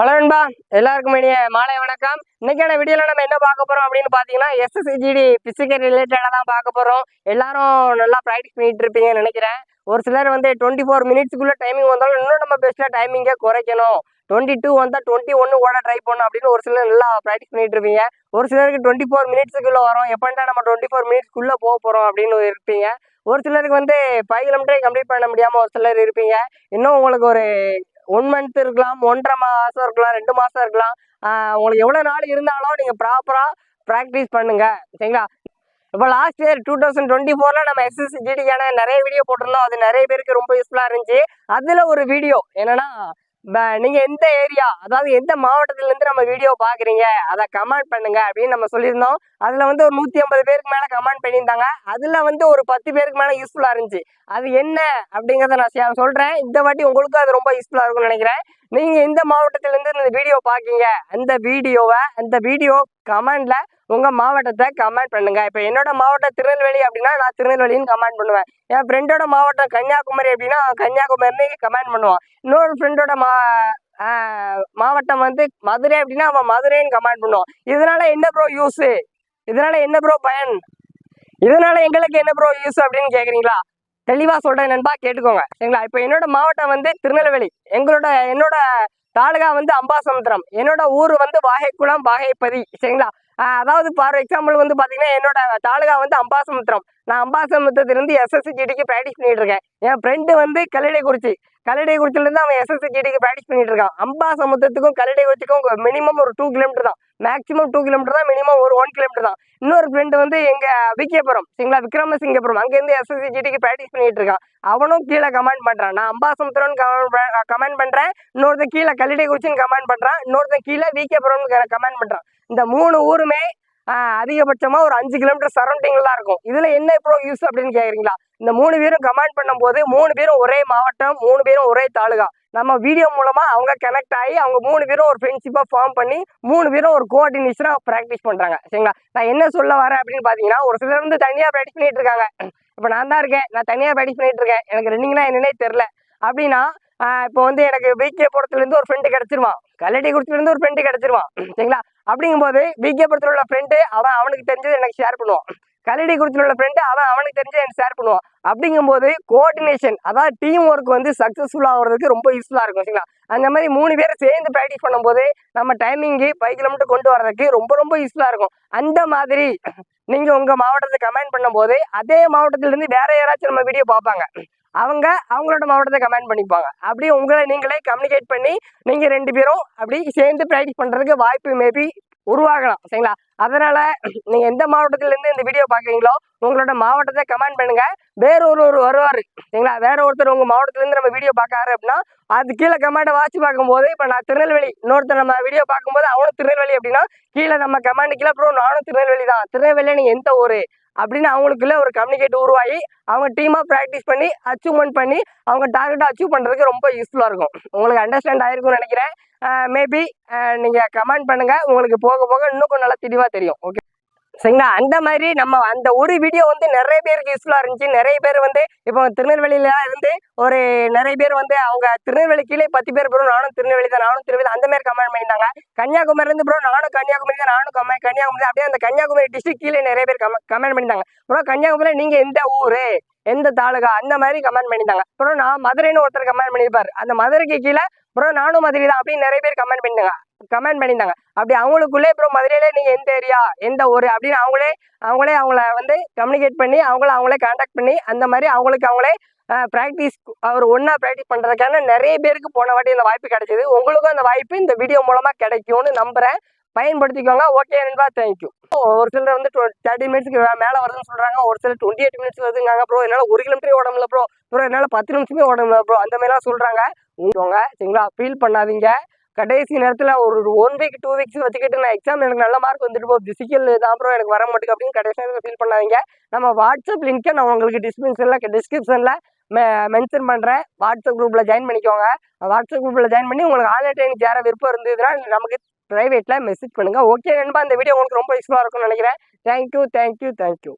Hello நண்பா எல்லாருக்கும் இனிய மாலை வணக்கம். இன்னைக்கான வீடியோல நம்ம என்ன பார்க்க போறோம் அப்படின்னு பாத்தீங்கன்னா எஸ்எஸ்சிஜிடி பிசிக்கல் ரிலேட்டடாக தான் பார்க்க போறோம். எல்லாரும் நல்லா ப்ராக்டிஸ் பண்ணிட்டு இருப்பீங்கன்னு நினைக்கிறேன். ஒரு சிலர் வந்து டுவெண்ட்டி ஃபோர் மினிட்ஸ்க்குள்ள டைமிங் வந்தாலும் இன்னும் நம்ம பெஸ்ட்டாக டைமிங்கே குறைக்கணும் டுவெண்ட்டி டூ வந்தால் டுவெண்ட்டி ஒன்று ஓட ட்ரை பண்ணணும் அப்படின்னு ஒரு சிலர் நல்லா ப்ராக்டிஸ் பண்ணிட்டு இருப்பீங்க. ஒரு சிலருக்கு டுவெண்ட்டி ஃபோர் மினிட்ஸுக்குள்ளே வரும். எப்போன்ட்டா நம்ம டுவெண்ட்டி ஃபோர் மினிட்ஸ்க்குள்ளே போக போகிறோம் அப்படின்னு இருப்பீங்க. ஒரு சிலருக்கு வந்து ஃபைவ் கிலோமீட்டர் கம்ப்ளீட் பண்ண முடியாமல் ஒரு சிலர் இருப்பீங்க. இன்னும் உங்களுக்கு ஒரு ஒன் மந்த் இருக்கலாம் ஒன்றரை மாதம் இருக்கலாம் ரெண்டு மாதம் இருக்கலாம். ஆஹ் உங்களுக்கு எவ்வளோ நாள் இருந்தாலும் நீங்கள் ப்ராப்பராக ப்ராக்டிஸ் பண்ணுங்க. சரிங்களா? இப்போ last year two thousand twenty ஃபோரில் நம்ம எஸ்எஸ்சி ஜிடிக்கான நிறைய வீடியோ போட்டிருந்தோம். அது நிறைய பேருக்கு ரொம்ப யூஸ்ஃபுல்லாக இருந்துச்சு. அதில் ஒரு வீடியோ என்னன்னா நீங்க எந்த ஏரியா அதாவது எந்த மாவட்டத்துல இருந்து நம்ம வீடியோ பாக்குறீங்க அதை கமெண்ட் பண்ணுங்க அப்படின்னு நம்ம சொல்லியிருந்தோம். அதுல வந்து ஒரு நூத்தி ஐம்பது பேருக்கு மேல கமெண்ட் பண்ணியிருந்தாங்க. அதுல வந்து ஒரு பத்து பேருக்கு மேல யூஸ்ஃபுல்லா இருந்துச்சு. அது என்ன அப்படிங்கறத நான் சொல்றேன். இந்த வாட்டி உங்களுக்கும் அது ரொம்ப யூஸ்ஃபுல்லா இருக்கும்னு நினைக்கிறேன். நீங்க இந்த மாவட்டத்துல இருந்து இந்த வீடியோ பாக்கீங்க அந்த வீடியோவை அந்த வீடியோ கமெண்ட்ல உங்க மாவட்டத்தை கமெண்ட் பண்ணுங்க. இப்போ என்னோட மாவட்டம் திருநெல்வேலி அப்படின்னா நான் திருநெல்வேலின்னு கமெண்ட் பண்ணுவேன். என் ஃப்ரெண்டோட மாவட்டம் கன்னியாகுமரி அப்படின்னா கன்னியாகுமரின்னு கமெண்ட் பண்ணுவான். இன்னொரு ஃப்ரெண்டோட மா ஆஹ் மாவட்டம் வந்து மதுரை அப்படின்னா அவன் மதுரைன்னு கமெண்ட் பண்ணுவான். இதனால என்ன ப்ரோ யூஸு இதனால என்ன ப்ரோ பயன்? இதனால எங்களுக்கு என்ன ப்ரோ யூஸ் அப்படின்னு கேட்குறீங்களா தெளிவாக சொல்கிறேன் நண்பா கேட்டுக்கோங்க. சரிங்களா? இப்போ என்னோட மாவட்டம் வந்து திருநெல்வேலி. எங்களோட என்னோட தாலுகா வந்து அம்பாசமுத்திரம். என்னோட ஊர் வந்து வாகைக்குளம் வாகைப்பதி. சரிங்களா? அதாவது ஃபார் எக்ஸாம்பிள் வந்து பார்த்தீங்கன்னா என்னோட தாலுகா வந்து அம்பாசமுத்திரம். நான் அம்பாசமுத்திரத்துலேருந்து எஸ்எஸ்சி ஜிடிக்கு ப்ராக்டிஸ் பண்ணிட்டு இருக்கேன் என் ஃப்ரெண்டு வந்து கல்லடைக்குறிச்சி. கல்லடைக்குறிச்சிலேருந்து அவன் எஸ்எஸ்சி ஜிடிக்கு ப்ராக்டிஸ் பண்ணிட்டு இருக்கான் அம்பாசமுத்திரத்துக்கும் கல்லடைக்குறிச்சிக்கும் மினிமம் ஒரு டூ கிலோமீட்டர் தான். மேக்ஸிமம் டூ கிலோமீட்டர் தான் மினிமம் ஒரு ஒன் கிலோமீட்டர் தான். இன்னொரு ஃப்ரெண்டு வந்து எங்கள் விகேபுரம் சரிங்களா? விக்ரமசிங்கபுரம். அங்கேருந்து எஸ்எஸ்சி ஜிடிக்கு ப்ராக்டிஸ் பண்ணிட்டு இருக்கான். அவனும் கீழே கமெண்ட் பண்ணுறான் நான் அம்பாசமுத்திரம்னு கமெண்ட் பண்ணுறேன் இன்னொருத்தன் கீழே கல்லிடைக்குறிச்சின்னு கமெண்ட் பண்ணுறான் இன்னொருத்தன் கீழே விகேபுரம்னு கமெண்ட் பண்ணுறான் இந்த மூணு ஊருமே அதிகபட்சமாக ஒரு அஞ்சு கிலோமீட்டர் சரௌண்டிங்லாம் இருக்கும். இதில் என்ன ப்ரோ யூஸ் அப்படின்னு கேட்குறீங்களா இந்த மூணு பேரும் கமெண்ட் பண்ணும்போது மூணு பேரும் ஒரே மாவட்டம் மூணு பேரும் ஒரே தாலுகா. நம்ம வீடியோ மூலமாக அவங்க கனெக்ட் ஆகி அவங்க மூணு பேரும் ஒரு ஃப்ரெண்ட்ஷிப்பாக ஃபார்ம் பண்ணி மூணு பேரும் ஒரு கோஆர்டினேஷனாக ப்ராக்டிஸ் பண்ணுறாங்க சரிங்களா? நான் என்ன சொல்ல வரேன் அப்படின்னு பார்த்தீங்கன்னா ஒரு சிலர் வந்து தனியாக ப்ராக்டிஸ் பண்ணிட்டு இருக்காங்க. இப்போ நான் தான் இருக்கேன். நான் தனியாக ப்ராக்டிஸ் பண்ணிட்டு இருக்கேன். எனக்கு ரன்னிங்னா என்னன்னே தெரில அப்படின்னா இப்போ வந்து எனக்கு விகே இருந்து ஒரு ஃப்ரெண்டு கிடைச்சிருவான். கல்லடி இருந்து ஒரு ஃப்ரெண்டு கிடைச்சிருவான். சரிங்களா? அப்படிங்கும்போது விகே உள்ள ஃப்ரெண்டு அவன் அவனுக்கு தெரிஞ்சது எனக்கு ஷேர் பண்ணுவான். கல்லடி உள்ள ஃப்ரெண்டு அவன் அவனுக்கு தெரிஞ்சு எனக்கு ஷேர் பண்ணுவான். அப்படிங்கும்போது கோஆர்டினேஷன் அதாவது டீம் ஒர்க் வந்து சக்ஸஸ்ஃபுல் ஆகிறதுக்கு ரொம்ப யூஸ்ஃபுல்லாக இருக்கும் சரிங்களா? அந்த மாதிரி மூணு பேர் சேர்ந்து ப்ராக்டிஸ் பண்ணும்போது நம்ம டைமிங்கு ஃபைவ் கிலோமீட்டர் கொண்டு வர்றதுக்கு ரொம்ப ரொம்ப யூஸ்ஃபுல்லாக இருக்கும். அந்த மாதிரி நீங்க உங்க மாவட்டத்தை கமெண்ட் பண்ணும்போது அதே மாவட்டத்திலேருந்து வேற யாராச்சும் நம்ம வீடியோ பார்ப்பாங்க. அவங்க அவங்களோட மாவட்டத்தை கமெண்ட் பண்ணிப்பாங்க. அப்படியே உங்களை நீங்களே கம்யூனிகேட் பண்ணி நீங்கள் ரெண்டு பேரும் அப்படி சேர்ந்து ப்ராக்டிஸ் பண்ணுறதுக்கு வாய்ப்பு மேபி உருவாகலாம் சரிங்களா? அதனால நீங்க எந்த மாவட்டத்துல இருந்து இந்த வீடியோ பாக்குறீங்களோ உங்களோட மாவட்டத்தை கமெண்ட் பண்ணுங்க. வேற ஒரு ஒரு வருவாரு சரிங்களா? வேற ஒருத்தர் உங்க மாவட்டத்துல இருந்து நம்ம வீடியோ பார்க்காரு அப்படின்னா அது கீழே கமெண்ட்டை வாட்சி பார்க்கும்போது இப்போ நான் திருநெல்வேலி இன்னொருத்தர் நம்ம வீடியோ பார்க்கும்போது அவனும் திருநெல்வேலி அப்படின்னா கீழே நம்ம கமெண்ட் கீழே ப்ரோ நானும் திருநெல்வேலி தான் திருநெல்வேலியில் நீங்க எந்த ஊர்? அப்படின்னு அவங்களுக்குள்ள ஒரு கம்யூனிகேட் உருவாகி அவங்க டீமாக ப்ராக்டிஸ் பண்ணி அச்சீவ்மெண்ட் பண்ணி அவங்க டார்கெட்டை அச்சீவ் பண்ணுறதுக்கு ரொம்ப யூஸ்ஃபுல்லாக இருக்கும். உங்களுக்கு அண்டர்ஸ்டாண்ட் ஆயிருக்கும்னு நினைக்கிறேன். மேபி நீங்கள் கமெண்ட் பண்ணுங்கள் உங்களுக்கு போக போக இன்னும் கொஞ்சம் நல்லா தெளிவாக தெரியும். ஓகே சரிங்களா? அந்த மாதிரி நம்ம அந்த ஒரு வீடியோ வந்து நிறைய பேருக்கு யூஸ்ஃபுல்லாக இருந்துச்சு. நிறைய பேர் வந்து இப்போ திருநெல்வேலியில இருந்து ஒரு நிறைய பேர் வந்து அவங்க திருநெல்வேலி கீழே பத்து பேர் ப்ரோ நானும் திருநெல்வேலி தான். நானும் திருநெல்வேலி அந்த மாதிரி கமெண்ட் பண்ணியிருந்தாங்க. கன்னியாகுமரிலேருந்து ப்ரோ நானும் கன்னியாகுமரி தான் நானும் கம்மா கன்னியாகுமரி அப்படியே அந்த கன்னியாகுமரி டிஸ்ட்ரிக் கீழே நிறைய பேர் கமெண்ட் பண்ணியிருந்தாங்க. ப்ரோ கன்னியாகுமரி நீங்க எந்த ஊரு? எந்த தாலுகா? அந்த மாதிரி கமெண்ட் பண்ணியிருந்தாங்க. ப்ரோ நான் மதுரைன்னு ஒருத்தர் கமெண்ட் பண்ணியிருப்பார். அந்த மதுரைக்கு கீழே ப்ரோ நானும் மதுரை தான் அப்படின்னு நிறைய பேர் கமெண்ட் பண்ணிட்டாங்க கமெண்ட் பண்ணியிருந்தாங்க. அப்படி அவங்களுக்குள்ளே ப்ரோ மதுரையிலே நீங்கள் எந்த ஏரியா எந்த ஊர் அப்படின்னு அவங்களே அவங்களே அவங்கள வந்து கம்யூனிகேட் பண்ணி அவங்கள அவங்களே காண்டாக்ட் பண்ணி அந்த மாதிரி அவங்களுக்கு அவங்களே ப்ராக்டிஸ் அவர் ஒன்றா ப்ராக்டிஸ் பண்ணுறதுக்கான நிறைய பேருக்கு போன வாட்டி அந்த வாய்ப்பு கிடைச்சிது. உங்களுக்கும் அந்த வாய்ப்பு இந்த வீடியோ மூலமாக கிடைக்கும்னு நம்புகிறேன் பயன்படுத்திக்கோங்க. ஓகே நண்பா தேங்க்யூ ஒரு சிலர் வந்து தேர்ட்டி மினிட்ஸ்க்கு மேலே வருதுன்னு சொல்கிறாங்க ஒரு சிலர் டுவெண்ட்டி எயிட் மினிட்ஸ் வருதுங்காங்க ப்ரோ என்னால் ஒரு கிலோமீட்டரே ஓட முடியல ப்ரோ ப்ரோ என்னால் பத்து நிமிஷமே ஓட முடியல ப்ரோ அந்த மாதிரிலாம் சொல்கிறாங்க உங்க சரிங்களா? ஃபீல் பண்ணாதீங்க. கடைசி நேரத்தில் ஒரு ஒன் வீக் டூ வீக்ஸ் வச்சுக்கிட்டு நான் எக்ஸாம் எனக்கு நல்ல மார்க் வந்துட்டு போ பிசிக்கல் தான் ப்ரோ எனக்கு வர மாட்டேங்குது அப்படின்னு கடைசி நேரத்தில் ஃபீல் பண்ணாதீங்க. நம்ம வாட்ஸ்அப் லிங்க்கை நான் உங்களுக்கு டிஸ்கிரிப்ஷனில் டிஸ்கிரிப்ஷனில் மென்ஷன் பண்ணுறேன் வாட்ஸ்அப் குரூப்பில் ஜாயின் பண்ணிக்கோங்க. வாட்ஸ்அப் குரூப்பில் ஜாயின் பண்ணி உங்களுக்கு ஆன்லைன் ட்ரைனிங் சேர விருப்பம் இருந்ததுன்னா நமக்கு ப்ரைவேட்டில் மெசேஜ் பண்ணுங்கள் ஓகே நண்பா இந்த வீடியோ உங்களுக்கு ரொம்ப யூஸ்ஃபுல்லாக இருக்கும்னு நினைக்கிறேன். Thank you thank you thank you